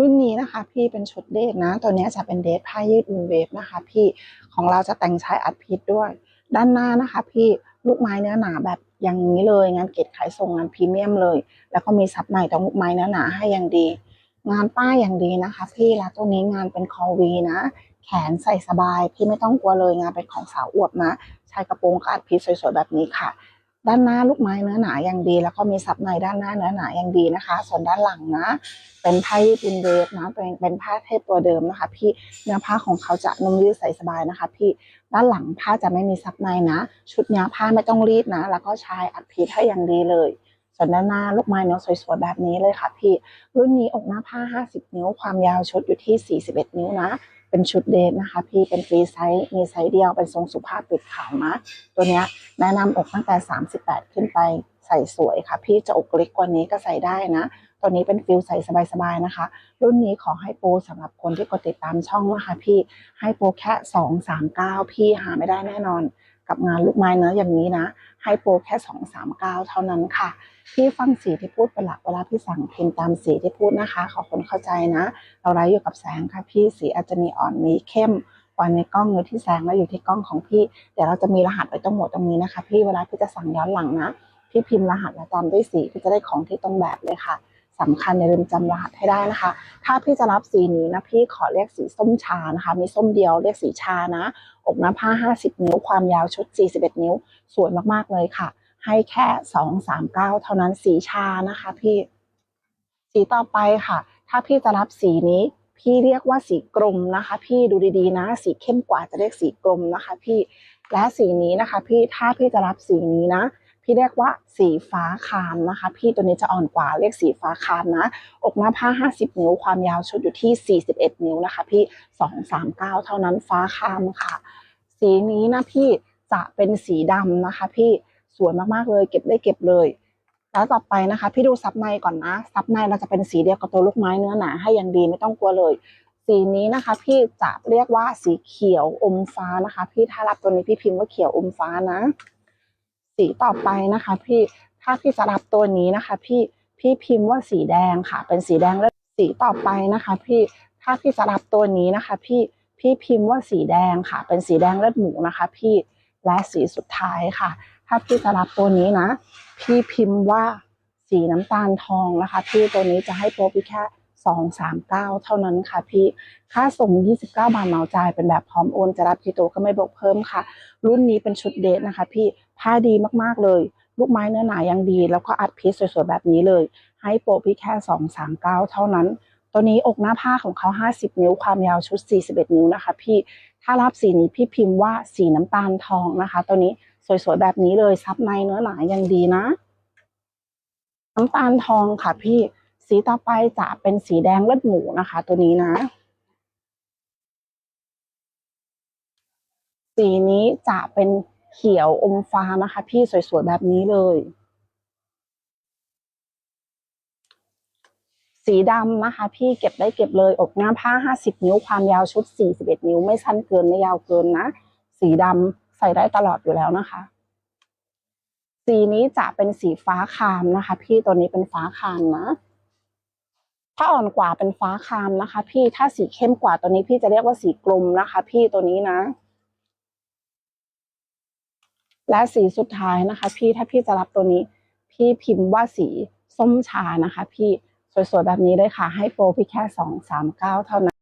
รุ่นนี้นะคะพี่เป็นชุดเดทนะ ตัวนี้จะเป็นเดทผ้ายืดอูเวฟนะคะ พี่ของเราจะแต่งใช้อัดพิษด้วย ด้านหน้านะคะ พี่ลูกไม้เนื้อหนาแบบอย่างนี้เลย งานเกรดขายส่งงานพรีเมียมเลย แล้วก็มีซับในตรงลูกไม้เนื้อหนาให้อย่างดี งานป้ายอย่างดีนะคะ พี่แล้วตัวนี้งานเป็นคอวีนะแขนใส่สบายพี่ไม่ต้องกลัวเลยงานเป็นของสาวอวบนะชายกระโปรงก็อัดพิษสวยๆแบบนี้ค่ะ ด้านหน้าลูกไม้เนื้อหนาอย่างดี แล้วก็มีซับในด้านหน้าเนื้อหนาอย่างดีนะคะ ส่วนด้านหลังนะ เป็นผ้ายืดอินเวฟนะเป็นเป็นผ้าเทปตัวเดิมนะคะ พี่เนื้อผ้าของเขาจะนุ่มยืดใส่สบายนะคะ พี่ด้านหลังผ้าจะไม่มีซับในนะ ชุดเนี้ยผ้าไม่ต้องรีดนะ แล้วก็ชายอัดพิษให้อย่างดีเลย ส่วนด้านหน้าลูกไม้เนื้อสวยๆแบบนี้เลยค่ะ พี่รุ่นนี้อกหน้าผ้า 50 นิ้ว ความยาวชุดอยู่ที่ 41 นิ้วนะเป็นชุดเดทนะคะ พี่เป็นฟรีไซส์มีไซส์เดียวเป็นทรงสุภาพปิดขาวนะตัวเนี้ย แนะนำอกตั้งแต่ 38 ขึ้นไปใส่สวยค่ะ พี่จะอกเล็กกว่านี้ก็ใส่ได้นะ ตัวนี้เป็นฟิลใส่สบายๆนะคะ รุ่นนี้ขอให้โปรสำหรับคนที่กดติดตามช่องนะคะพี่ให้โปรแค่ 239 พี่หาไม่ได้แน่นอน กับงานลูกไม้เนื้ออย่างนี้นะ ให้โปรแค่ 239 เท่านั้นค่ะ พี่ฟังสีที่พูดเป็นหลักเวลาพี่สั่งพิมพ์ตามสีที่พูดนะคะ ขอคนเข้าใจนะ เราไร้อยู่กับแสงค่ะพี่สีอาจจะมีอ่อนมีเข้ม กว่าในกล้องอยู่ที่แสงแล้วอยู่ที่กล้องของพี่เดี๋ยวเราจะมีรหัสไว้ตรงหมดตรงนี้นะคะ พี่เวลาพี่จะสั่งย้อนหลังนะพี่พิมพ์รหัสและตามด้วยสีพี่จะได้ของที่ตรงแบบเลยค่ะสำคัญอย่าลืมจำรหัสให้ได้นะคะ ถ้าพี่จะรับสีนี้นะพี่ขอเรียกสีส้มชานะคะ มีส้มเดียวเรียกสีชานะ อกหน้าผ้า 50 นิ้ว ความยาวชุด 41 นิ้ว สวยมากๆเลยค่ะ ให้แค่ 239 เท่านั้นสีชานะคะ พี่ สีต่อไปค่ะ ถ้าพี่จะรับสีนี้ พี่เรียกว่าสีกรมนะคะ พี่ดูดีๆนะ สีเข้มกว่าจะเรียกสีกรมนะคะ พี่และสีนี้นะคะ พี่ถ้าพี่จะรับสีนี้นะ พี่เรียกว่าสีฟ้าคามนะคะ พี่ตัวนี้จะอ่อนกว่าเรียกสีฟ้าคามนะ อกหน้าผ้า 50 นิ้วความยาวชุดอยู่ที่ 41 นิ้วนะคะ พี่ 239 เท่านั้นฟ้าคามค่ะ สีนี้นะพี่จะเป็นสีดำนะคะ พี่สวยมากๆเลย เก็บได้เก็บเลย แล้วต่อไปนะคะ พี่ดูซับในก่อนนะซับในเราจะเป็นสีเดียวกับตัวลูกไม้เนื้อหนาให้อย่างดีไม่ต้องกลัวเลย สีนี้นะคะ พี่จะเรียกว่าสีเขียวอมฟ้านะคะ พี่ถ้ารับตัวนี้พี่พิมพ์ว่าเขียวอมฟ้านะ สีต่อไปนะคะ พี่ถ้าพี่จะรับตัวนี้นะคะ พี่พี่พิมพ์ว่าสีแดงค่ะ เป็นสีแดงแล้วสีต่อไปนะคะ พี่ถ้าพี่จะรับตัวนี้นะคะ พี่พี่พิมพ์ว่าสีแดงค่ะ เป็นสีแดงเลือดหมูนะคะ พี่และสีสุดท้ายค่ะ ถ้าพี่จะรับตัวนี้นะ พี่พิมพ์ว่าสีน้ำตาลทองนะคะ พี่ตัวนี้จะให้โปรพี่แค่สองสามเก้าเท่านั้นค่ะพี่ ค่าส่ง29บาทเหมาจ่ายเป็นแบบพร้อมโอน จะรับกี่ตัวก็ไม่บวกเพิ่มค่ะ รุ่นนี้เป็นชุดเดทนะคะ พี่ผ้าดีมากๆเลย ลูกไม้เนื้อหนายังดี แล้วก็อัดพีซสวยๆแบบนี้เลย ให้โปรพี่แค่สองสามเก้าเท่านั้น ตัวนี้อกหน้าผ้าของเขา50นิ้วความยาวชุด41นิ้วนะคะ พี่ถ้ารับสีนี้พี่พิมพ์ว่าสีน้ำตาลทองนะคะ ตัวนี้ สวยๆแบบนี้เลยซับในเนื้อหนายังดีนะ น้ำตาลทองค่ะพี่สีต่อไปจะเป็นสีแดงเลือดหมูนะคะ ตัวนี้นะ สีนี้จะเป็นเขียวอมฟ้านะคะ พี่สวยๆแบบนี้เลย สีดำนะคะ พี่เก็บได้เก็บเลยอกหน้าผ้า 50 นิ้วความยาวชุด 41 นิ้ว ไม่สั้นเกินไม่ยาวเกินนะ สีดำ ใส่ได้ตลอดอยู่แล้วนะคะ สีนี้จะเป็นสีฟ้าคามนะคะ พี่ตัวนี้เป็นฟ้าคามนะ ถ้าอ่อนกว่าเป็นฟ้าคามนะคะ พี่ถ้าสีเข้มกว่าตัวนี้พี่จะเรียกว่าสีกลมนะคะ พี่ตัวนี้นะ และสีสุดท้ายนะคะ พี่ถ้าพี่จะรับตัวนี้ พี่พิมพ์ว่าสีส้มชานะคะ พี่สวยๆแบบนี้เลยค่ะ ให้โปรพี่แค่สองสามเก้าเท่านั้น